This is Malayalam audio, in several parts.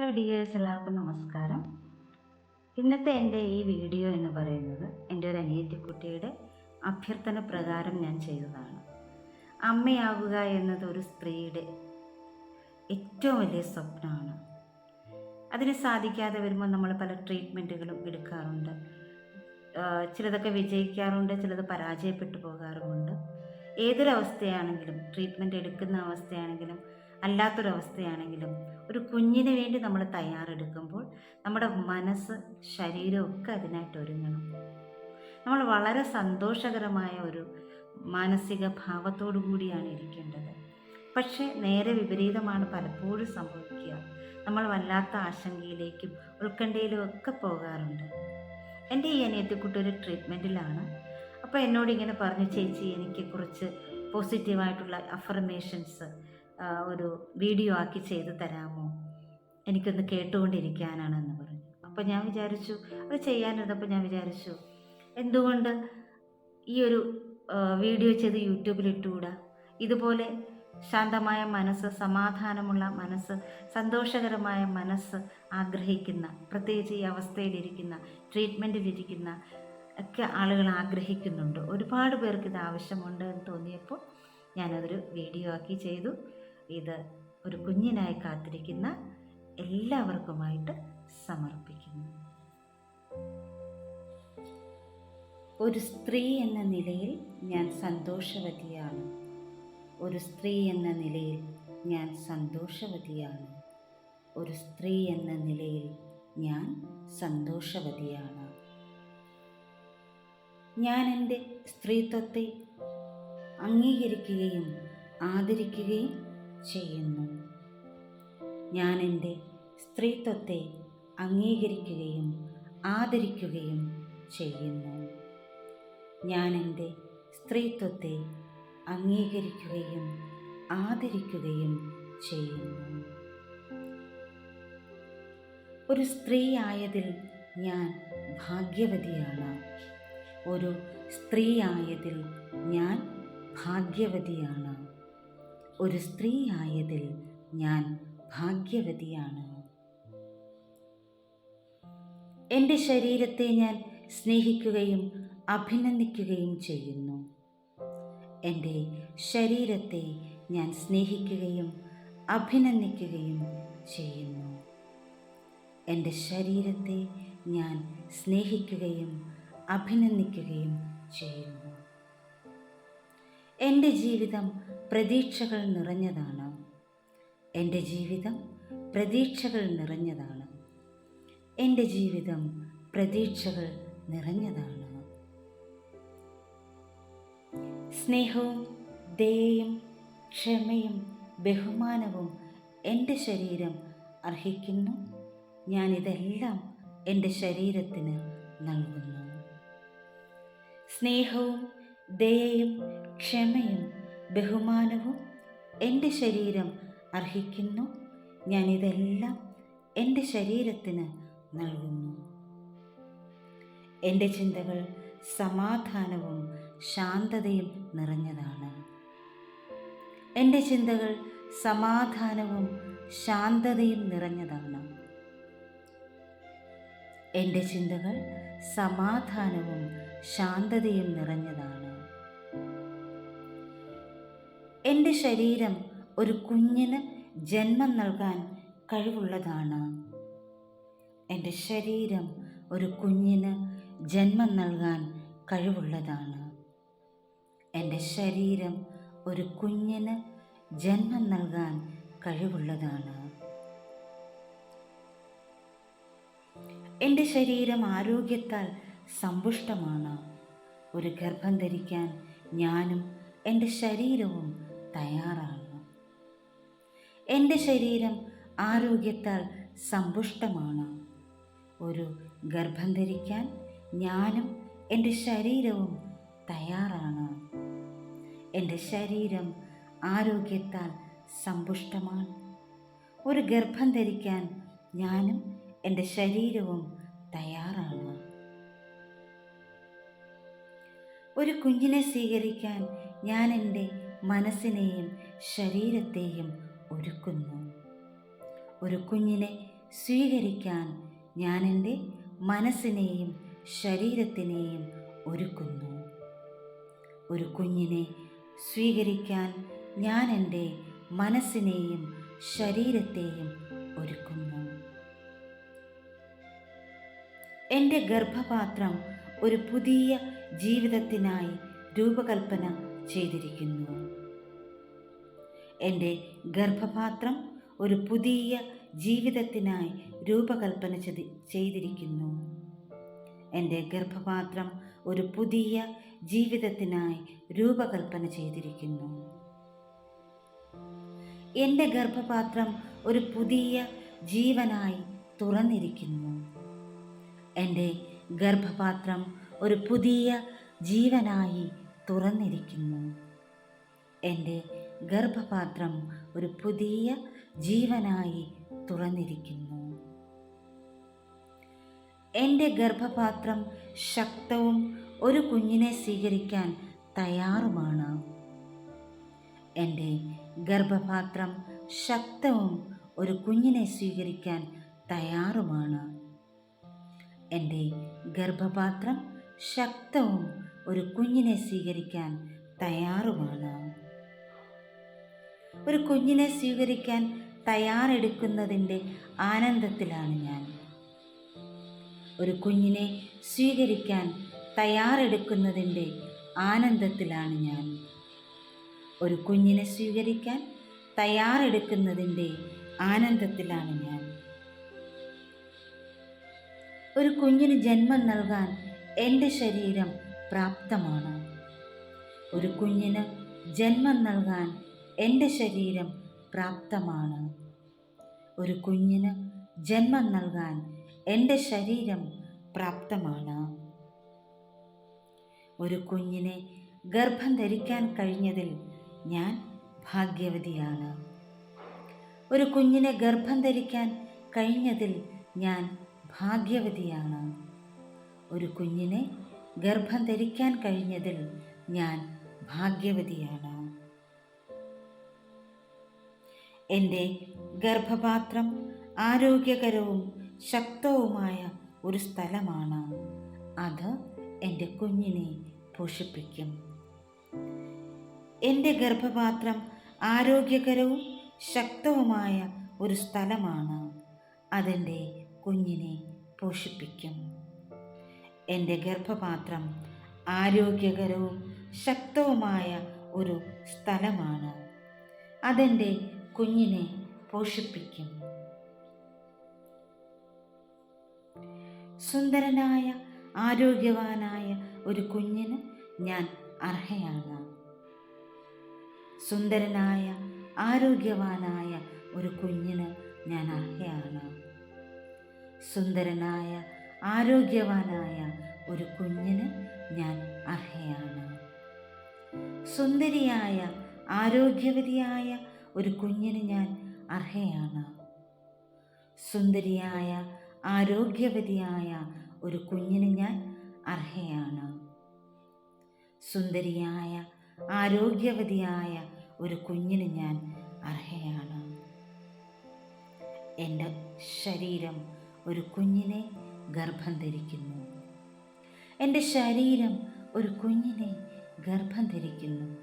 ഹലോ ഡിയേഴ്സ് എല്ലാവർക്കും നമസ്കാരം. ഇന്നത്തെ എന്റെ ഈ വീഡിയോ എന്ന് പറയുന്നത് എന്റെ ഒരു അനിയത്തിക്കുട്ടിയുടെ അഭ്യർത്ഥന പ്രകാരം ഞാൻ ചെയ്തതാണ്. അമ്മയാവുക എന്നത് ഒരു സ്ത്രീയുടെ ഏറ്റവും വലിയ സ്വപ്നമാണ്. അതിന് സാധിക്കാതെ വരുമ്പോൾ നമ്മൾ പല ട്രീറ്റ്മെന്റുകളും എടുക്കാറുണ്ട്. ചിലതൊക്കെ വിജയിക്കാറുണ്ട് ചിലത് പരാജയപ്പെട്ടു പോകാറുമുണ്ട്. ഏതൊരവസ്ഥയാണെങ്കിലും ട്രീറ്റ്മെന്റ് എടുക്കുന്ന അവസ്ഥയാണെങ്കിലും അല്ലാത്തൊരവസ്ഥയാണെങ്കിലും ഒരു കുഞ്ഞിന് വേണ്ടി നമ്മൾ തയ്യാറെടുക്കുമ്പോൾ നമ്മുടെ മനസ്സ് ശരീരമൊക്കെ അതിനായിട്ട് ഒരുങ്ങണം. നമ്മൾ വളരെ സന്തോഷകരമായ ഒരു മാനസിക ഭാവത്തോടു കൂടിയാണ് ഇരിക്കേണ്ടത്. പക്ഷേ നേരെ വിപരീതമാണ് പലപ്പോഴും സംഭവിക്കുക. നമ്മൾ വല്ലാത്ത ആശങ്കയിലേക്കും ഉത്കണ്ഠയിലും ഒക്കെ പോകാറുണ്ട്. എന്റെ ഈ അനിയത്തിക്കുട്ടി ഒരു ട്രീറ്റ്മെന്റിലാണ്. അപ്പോൾ എന്നോട് ഇങ്ങനെ പറഞ്ഞു ചേച്ചി എനിക്ക് കുറച്ച് പോസിറ്റീവായിട്ടുള്ള അഫർമേഷൻസ് ഒരു വീഡിയോ ആക്കി ചെയ്ത് തരാമോ? എനിക്കൊന്ന് കേട്ടുകൊണ്ടിരിക്കാനാണെന്ന് പറഞ്ഞു. അപ്പോൾ ഞാൻ വിചാരിച്ചു അത് ചെയ്യാനിരുന്നപ്പോൾ ഞാൻ വിചാരിച്ചു എന്തുകൊണ്ട് ഈ ഒരു വീഡിയോ ചെയ്ത് യൂട്യൂബിൽ ഇട്ടുകൂടാ? ഇതുപോലെ ശാന്തമായ മനസ്സ് സമാധാനമുള്ള മനസ്സ് സന്തോഷകരമായ മനസ്സ് ആഗ്രഹിക്കുന്ന പ്രത്യേകിച്ച് ഈ അവസ്ഥയിലിരിക്കുന്ന ട്രീറ്റ്മെന്റിലിരിക്കുന്ന ഒക്കെ ആളുകൾ ആഗ്രഹിക്കുന്നുണ്ട്. ഒരുപാട് പേർക്ക് ഇത് ആവശ്യമുണ്ട് എന്ന് തോന്നിയപ്പോൾ ഞാനതൊരു വീഡിയോ ആക്കി ചെയ്തു. ഇത് ഒരു കുഞ്ഞിനായി കാത്തിരിക്കുന്ന എല്ലാവർക്കുമായിട്ട് സമർപ്പിക്കുന്നു. ഒരു സ്ത്രീ എന്ന നിലയിൽ ഞാൻ സന്തോഷവതിയാണ്. ഒരു സ്ത്രീ എന്ന നിലയിൽ ഞാൻ സന്തോഷവതിയാണ്. ഒരു സ്ത്രീ എന്ന നിലയിൽ ഞാൻ സന്തോഷവതിയാണ്. ഞാൻ എന്റെ സ്ത്രീത്വത്തെ അംഗീകരിക്കുകയും ആദരിക്കുകയും ചെയ്യുന്നു. ഞാൻ എന്റെ സ്ത്രീത്വത്തെ അംഗീകരിക്കുകയും ആദരിക്കുകയും ചെയ്യുന്നു. ഞാൻ എന്റെ സ്ത്രീത്വത്തെ അംഗീകരിക്കുകയും ആദരിക്കുകയും ചെയ്യുന്നു. ഒരു സ്ത്രീ ആയതിൽ ഞാൻ ഭാഗ്യവതിയാണ്. ഒരു സ്ത്രീ ആയതിൽ ഞാൻ ഭാഗ്യവതിയാണ്. ഒരു സ്ത്രീയായതിൽ ഞാൻ ഭാഗ്യവതിയാണ്. എന്റെ ശരീരത്തെ ഞാൻ സ്നേഹിക്കുകയും അഭിനന്ദിക്കുകയും ചെയ്യുന്നു. എന്റെ ശരീരത്തെ ഞാൻ സ്നേഹിക്കുകയും അഭിനന്ദിക്കുകയും ചെയ്യുന്നു. എന്റെ ശരീരത്തെ ഞാൻ സ്നേഹിക്കുകയും അഭിനന്ദിക്കുകയും ചെയ്യുന്നു. എന്റെ ജീവിതം പ്രതീക്ഷകൾ നിറഞ്ഞതാണ്. എന്റെ ജീവിതം പ്രതീക്ഷകൾ നിറഞ്ഞതാണ്. എന്റെ ജീവിതം പ്രതീക്ഷകൾ നിറഞ്ഞതാണ്. സ്നേഹവും ദയയും ക്ഷമയും ബഹുമാനവും എന്റെ ശരീരം അർഹിക്കുന്നു. ഞാനിതെല്ലാം എന്റെ ശരീരത്തിന് നൽകുന്നു. സ്നേഹവും ദയയും ക്ഷമയും ബഹുമാനവും എന്റെ ശരീരം അർഹിക്കുന്നു. ഞാനിതെല്ലാം എന്റെ ശരീരത്തിന് നൽകുന്നു. എന്റെ ചിന്തകൾ സമാധാനവും ശാന്തതയും നിറഞ്ഞതാണ്. എന്റെ ചിന്തകൾ സമാധാനവും ശാന്തതയും നിറഞ്ഞതാണ്. എന്റെ ചിന്തകൾ സമാധാനവും ശാന്തതയും നിറഞ്ഞതാണ്. എന്റെ ശരീരം ഒരു കുഞ്ഞിന് ജന്മം നൽകാൻ കഴിവുള്ളതാണ്. എന്റെ ശരീരം ഒരു കുഞ്ഞിന് ജന്മം നൽകാൻ കഴിവുള്ളതാണ്. എന്റെ ശരീരം ഒരു കുഞ്ഞിന് ജന്മം നൽകാൻ കഴിവുള്ളതാണ്. എന്റെ ശരീരം ആരോഗ്യത്താൽ സമ്പുഷ്ടമാണ്. ഒരു ഗർഭം ധരിക്കാൻ ഞാനും എന്റെ ശരീരവും തയ്യാറാണ്. എന്റെ ശരീരം ആരോഗ്യത്താൽ സമ്പുഷ്ടമാണ്. ഒരു ഗർഭം ധരിക്കാൻ ഞാനും എന്റെ ശരീരവും തയ്യാറാണ്. എന്റെ ശരീരം ആരോഗ്യത്താൽ സമ്പുഷ്ടമാണ്. ഒരു ഗർഭം ധരിക്കാൻ ഞാനും എന്റെ ശരീരവും തയ്യാറാണ്. ഒരു കുഞ്ഞിനെ സ്വീകരിക്കാൻ ഞാൻ എന്റെ മനസ്സിനെയും ശരീരത്തെയും ഒരുക്കുന്നു. ഒരു കുഞ്ഞിനെ സ്വീകരിക്കാൻ ഞാൻ എന്റെ മനസ്സിനെയും ശരീരത്തിനെയും ഒരുക്കുന്നു. ഒരു കുഞ്ഞിനെ സ്വീകരിക്കാൻ ഞാൻ എന്റെ മനസ്സിനെയും ശരീരത്തെയും ഒരുക്കുന്നു. എന്റെ ഗർഭപാത്രം ഒരു പുതിയ ജീവിതത്തിനായി രൂപകൽപ്പന ചെയ്തിരിക്കുന്നു. എന്റെ ഗർഭപാത്രം ഒരു പുതിയ ജീവിതത്തിനായി രൂപകൽപ്പന ചെയ്തിരിക്കുന്നു. എന്റെ ഗർഭപാത്രം ഒരു പുതിയ ജീവിതത്തിനായി രൂപകൽപ്പന ചെയ്തിരിക്കുന്നു. എന്റെ ഗർഭപാത്രം ഒരു പുതിയ ജീവനായി തുറന്നിരിക്കുന്നു. എന്റെ ഗർഭപാത്രം ഒരു പുതിയ ജീവനായി തുറന്നിരിക്കുന്നു. എന്റെ ഗർഭപാത്രം ഒരു പുതിയ ജീവനായി തുറന്നിരിക്കുന്നു. എന്റെ ഗർഭപാത്രം ശക്തവും ഒരു കുഞ്ഞിനെ സ്വീകരിക്കാൻ തയ്യാറുമാണ്. എന്റെ ഗർഭപാത്രം ശക്തവും ഒരു കുഞ്ഞിനെ സ്വീകരിക്കാൻ തയ്യാറുമാണ്. എന്റെ ഗർഭപാത്രം ശക്തവും ഒരു കുഞ്ഞിനെ സ്വീകരിക്കാൻ തയ്യാറുമാണ്. ഒരു കുഞ്ഞിനെ സ്വീകരിക്കാൻ തയ്യാറെടുക്കുന്നതിന്റെ ആനന്ദത്തിലാണ് ഞാൻ. ഒരു കുഞ്ഞിനെ സ്വീകരിക്കാൻ തയ്യാറെടുക്കുന്നതിന്റെ ആനന്ദത്തിലാണ് ഞാൻ. ഒരു കുഞ്ഞിനെ സ്വീകരിക്കാൻ തയ്യാറെടുക്കുന്നതിന്റെ ആനന്ദത്തിലാണ് ഞാൻ. ഒരു കുഞ്ഞിന് ജന്മം നൽകാൻ എന്റെ ശരീരം പ്രാപ്തമാണ്. ഒരു കുഞ്ഞിന് ജന്മം നൽകാൻ എന്റെ ശരീരം പ്രാപ്തമാണ്. ഒരു കുഞ്ഞിന് ജന്മം നൽകാൻ എന്റെ ശരീരം പ്രാപ്തമാണ്. ഒരു കുഞ്ഞിനെ ഗർഭം ധരിക്കാൻ കഴിഞ്ഞതിൽ ഞാൻ ഭാഗ്യവതിയാണ്. ഒരു കുഞ്ഞിനെ ഗർഭം ധരിക്കാൻ കഴിഞ്ഞതിൽ ഞാൻ ഭാഗ്യവതിയാണ്. ഒരു കുഞ്ഞിനെ ഗർഭം ധരിക്കാൻ കഴിഞ്ഞതിൽ ഞാൻ ഭാഗ്യവതിയാണ്. എന്റെ ഗർഭപാത്രം ആരോഗ്യകരവും ശക്തവുമായ ഒരു സ്ഥലമാണ്. അത് എന്റെ കുഞ്ഞിനെ പോഷിപ്പിക്കും. എന്റെ ഗർഭപാത്രം ആരോഗ്യകരവും ശക്തവുമായ ഒരു സ്ഥലമാണ്. അതെന്റെ കുഞ്ഞിനെ പോഷിപ്പിക്കും. എന്റെ ഗർഭപാത്രം ആരോഗ്യകരവും ശക്തവുമായ ഒരു സ്ഥലമാണ്. അതെന്റെ കുഞ്ഞിനെ പോഷിപ്പിക്കും. സുന്ദരനായ ആരോഗ്യവാനായ ഒരു കുഞ്ഞിന് ഞാൻ അർഹയാണ്. സുന്ദരനായ ആരോഗ്യവാനായ ഒരു കുഞ്ഞിന് ഞാൻ അർഹയാണ്. സുന്ദരനായ ആരോഗ്യവാനായ ഒരു കുഞ്ഞിന് ഞാൻ അർഹയാണ് സുന്ദരിയായ ആരോഗ്യവതിയായ ഒരു കുഞ്ഞിന് ഞാൻ അർഹയാണ്. സുന്ദരിയായ ആരോഗ്യവതിയായ ഒരു കുഞ്ഞിന് ഞാൻ അർഹയാണ്. സുന്ദരിയായ ആരോഗ്യവതിയായ ഒരു കുഞ്ഞിന് ഞാൻ അർഹയാണ്. എന്റെ ശരീരം ഒരു കുഞ്ഞിനെ ഗർഭം ധരിക്കുന്നു. എന്റെ ശരീരം ഒരു കുഞ്ഞിനെ ഗർഭം ധരിക്കുന്നു.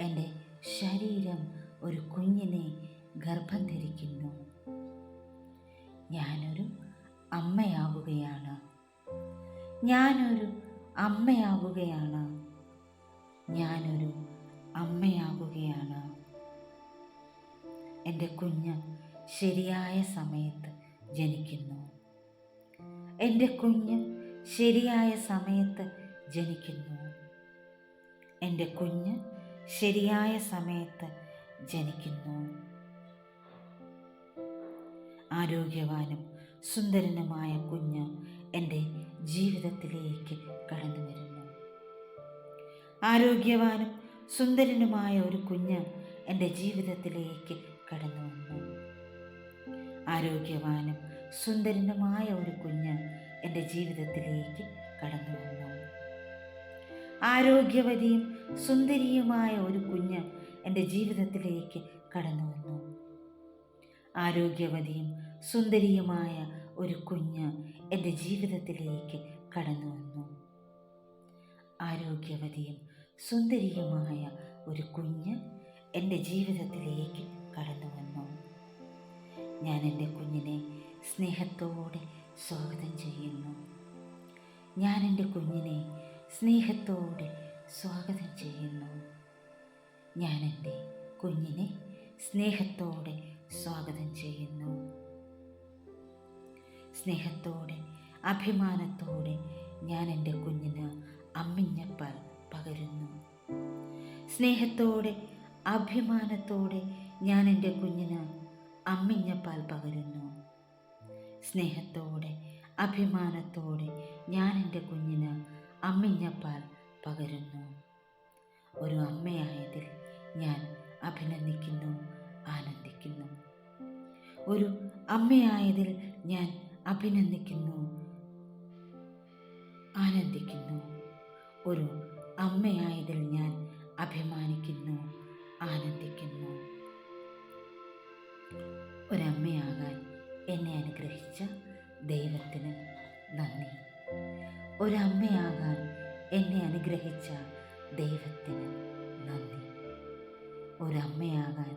എന്റെ ശരീരം ഒരു കുഞ്ഞിനെ ഗർഭം ധരിക്കുന്നു. ഞാനൊരു അമ്മയാവുകയാണ്. ഞാനൊരു അമ്മയാവുകയാണ്. ഞാനൊരു അമ്മയാവുകയാണ്. എന്റെ കുഞ്ഞ് ശരിയായ സമയത്ത് ജനിക്കുന്നു. എന്റെ കുഞ്ഞ് ശരിയായ സമയത്ത് ജനിക്കുന്നു. എന്റെ കുഞ്ഞ് ശരിയായ സമയത്ത് ജനിക്കുന്നു. ആരോഗ്യവാനും സുന്ദരനുമായ കുഞ്ഞ് എന്റെ ജീവിതത്തിലേക്ക് കടന്നു വരുന്നു. ആരോഗ്യവാനും സുന്ദരനുമായ ഒരു കുഞ്ഞ് എന്റെ ജീവിതത്തിലേക്ക് കടന്നു വന്നു. ആരോഗ്യവാനും സുന്ദരനുമായ ഒരു കുഞ്ഞ് എന്റെ ജീവിതത്തിലേക്ക് കടന്നു വന്നു. ആരോഗ്യവതിയും സുന്ദരിയുമായ ഒരു കുഞ്ഞ് എന്റെ ജീവിതത്തിലേക്ക് കടന്നു വന്നു. ആരോഗ്യവതിയും സുന്ദരിയുമായ ഒരു കുഞ്ഞ് എന്റെ ജീവിതത്തിലേക്ക് കടന്നു വന്നു. ആരോഗ്യവതിയും സുന്ദരിയുമായ ഒരു കുഞ്ഞ് എന്റെ ജീവിതത്തിലേക്ക് കടന്നു വന്നു. ഞാൻ എന്റെ കുഞ്ഞിനെ സ്നേഹത്തോടെ സ്വാഗതം ചെയ്യുന്നു. ഞാൻ എന്റെ കുഞ്ഞിനെ സ്നേഹത്തോടെ സ്വാഗതം ചെയ്യുന്നു. ഞാൻ എന്റെ കുഞ്ഞിനെ സ്നേഹത്തോടെ സ്വാഗതം ചെയ്യുന്നു. സ്നേഹത്തോടെ അഭിമാനത്തോടെ ഞാൻ എന്റെ കുഞ്ഞിന് അമ്മിഞ്ഞപ്പാൽ പകരുന്നു. സ്നേഹത്തോടെ അഭിമാനത്തോടെ ഞാൻ എന്റെ കുഞ്ഞിന് അമ്മിഞ്ഞപ്പാൽ പകരുന്നു. സ്നേഹത്തോടെ അഭിമാനത്തോടെ ഞാൻ എന്റെ കുഞ്ഞിന് അമ്മിഞ്ഞപ്പാൽ പകരുന്നു. ഒരു അമ്മയായതിൽ ഞാൻ അഭിനന്ദിക്കുന്നു ആനന്ദിക്കുന്നു. ഒരു അമ്മയായതിൽ ഞാൻ അഭിനന്ദിക്കുന്നു ആനന്ദിക്കുന്നു. ഒരു അമ്മയായതിൽ ഞാൻ അഭിമാനിക്കുന്നു ആനന്ദിക്കുന്നു. ഒരമ്മയാകാൻ എന്നെ അനുഗ്രഹിച്ച ദൈവത്തിന് നന്ദി. ഒരമ്മയാകാൻ എന്നെ അനുഗ്രഹിച്ച ദൈവത്തിന് നന്ദി. ഒരമ്മയാകാൻ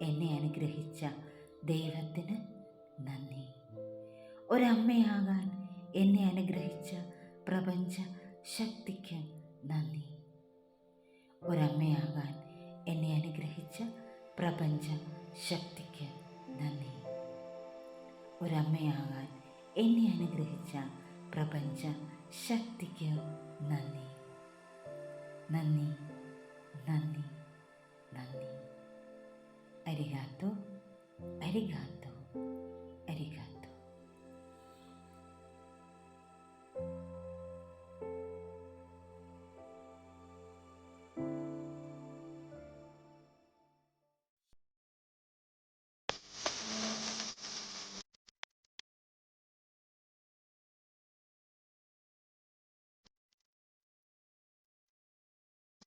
എന്നെ അനുഗ്രഹിച്ച ദൈവത്തിന് നന്ദി. ഒരമ്മയാകാൻ എന്നെ അനുഗ്രഹിച്ച പ്രപഞ്ച ശക്തിക്ക് നന്ദി. ഒരമ്മയാകാൻ എന്നെ അനുഗ്രഹിച്ച പ്രപഞ്ച ശക്തിക്ക് നന്ദി. ഒരമ്മയാകാൻ എന്നെ അനുഗ്രഹിച്ച പ്രപഞ്ച ശക്തിക്ക് നന്ദി. നന്ദി നന്ദി നന്ദി. അരികാത്തോ അരികാത്തോ.